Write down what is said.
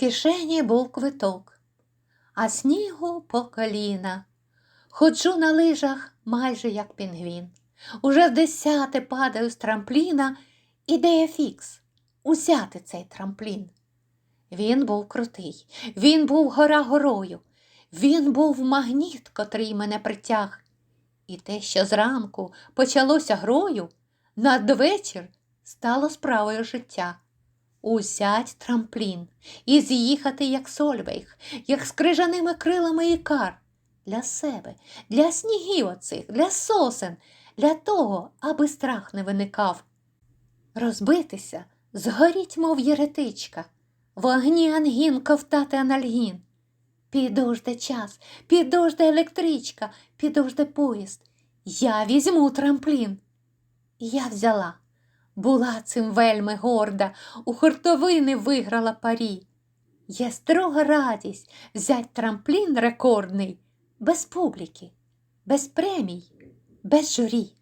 кишені був квиток, а снігу по коліна. Ходжу на лижах майже як пінгвін. Уже в десяте падаю з трампліна, ідея фікс узяти цей трамплін. Він був крутий, він був гора горою, він був магніт, котрий мене притяг. І те, що зранку почалося грою, надвечір стало справою життя. Узять трамплін і з'їхати, як Сольвейг, як з крижаними крилами ікар. Для себе, для снігів оцих, для сосен, для того, аби страх не виникав. Розбитися, згоріть, мов єретичка, в огні ангін ковтати анальгін. Підожде час, підожде електричка, підожде поїзд. Я візьму трамплін. Я взяла. Була цим вельми горда, у хуртовини виграла парі. Є строга радість взять трамплін рекордний, без публіки, без премій, без журі.